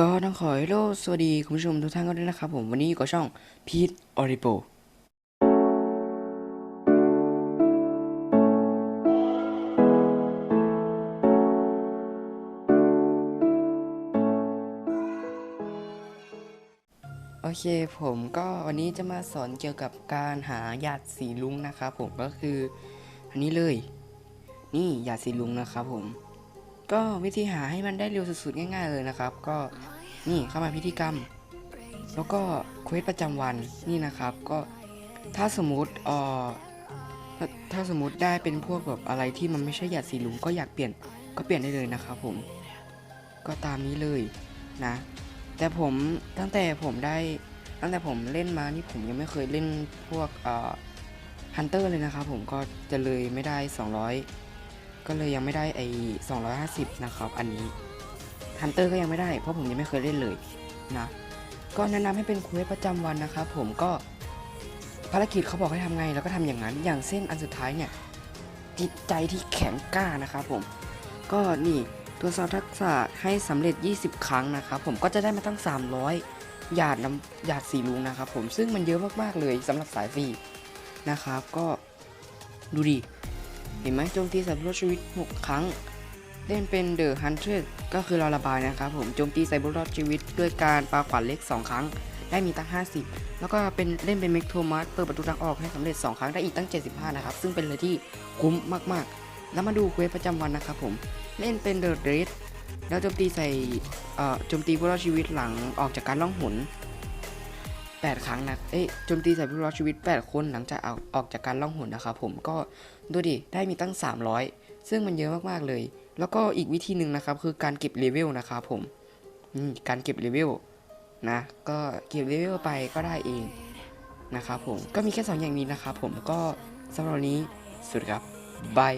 ก็ต้องขอให้โลสวัสดีคุณผู้ชมทุกท่านกันด้วยนะครับผมวันนี้อยู่กับช่องพีทออริโปโอเคผมก็วันนี้จะมาสอนเกี่ยวกับการหาหยาดสีลุงนะครับผมก็คือ อันนี้เลย นี่หยาดสีลุงนะครับผม ก็วิธีหาให้มันได้เร็วสุดๆง่าย ๆเลยนะครับ ก็นี่เข้ามาพิธีกรรม แล้วก็เควสประจำวันนี่นะครับก็ถ้าสมมติเอ่อถ้าถ้าสมมติได้เป็นพวกแบบอะไรที่มันไม่ใช่หยาดสีลุงก็อยากเปลี่ยนก็เปลี่ยนได้เลยนะครับผมก็ตามนี้เลยนะ แต่ผมตั้งแต่ผมได้ตั้งแต่ผมเล่นมานี่ผมยังไม่เคยเล่นพวกเอ่อฮันเตอร์เลยนะครับผมก็จะเลยไม่ได้ 200 ก็เลยยังไม่ได้ไอ้250 นะครับ อันนี้ฮันเตอร์ก็ยังไม่ได้ เพราะผมยังไม่เคยเล่นเลยนะ ก็แนะนำให้เป็นควสประจำวันนะครับผมก็ภารกิจเขาบอกให้ทำไงแล้วก็ทำอย่างนั้น อย่างเส้นอันสุดท้ายเนี่ยจิตใจที่แข็งกล้านะครับผม ก็นี่ตัวจสอบทักษะให้สำเร็จ 20 ครั้งนะครับผมก็จะได้มาตั้ง 300 หยาดน้ำหยาดสีลุงนะครับผมซึ่งมันเยอะมากๆเลยสำหรับสายฟรีนะครับ ก็ดูดิ เห็นไหมโจมตีสัตว์รอดชีวิต 6 ครั้ง เล่นเป็นเดอะฮันเทอก็คือเราระบายนะครับผมโจมตีใส่บุรอดชีวิต ด้วยการปาขวานเล็ก 2 ครั้ง ได้มีตั้ง 50 แล้วก็เป็นเล่นเป็นเมกโทมัสเปิดประตูทางออกให้สำเร็จ 2 ครั้งได้อีกตั้ง 75 นะครับ ซึ่งเป็นเลยที่คุ้มมากๆ แล้วมาดูเควสประจำวันนะครับผมเล่นเป็นเดอะเรสแล้วโจมตีใส่โจมตีผู้รอดชีวิตหลังออกจากการล่องหน 8 ครั้งนะ เอ้ยโจมตีใส่ผู้รอดชีวิต 8 คนหลังจากออกออกจากการล่องหนนะครับผมก็ดูดิ ได้มีตั้ง 300 ซึ่งมันเยอะมากๆเลย แล้วก็อีกวิธีหนึ่งนะครับ คือการเก็บเลเวลนะครับผมการเก็บเลเวลนะ ก็เก็บเลเวลไปก็ได้เองนะครับผม ก็มีแค่ 2 อย่างนี้นะครับผม ก็สำหรับนี้สวัสดีครับบาย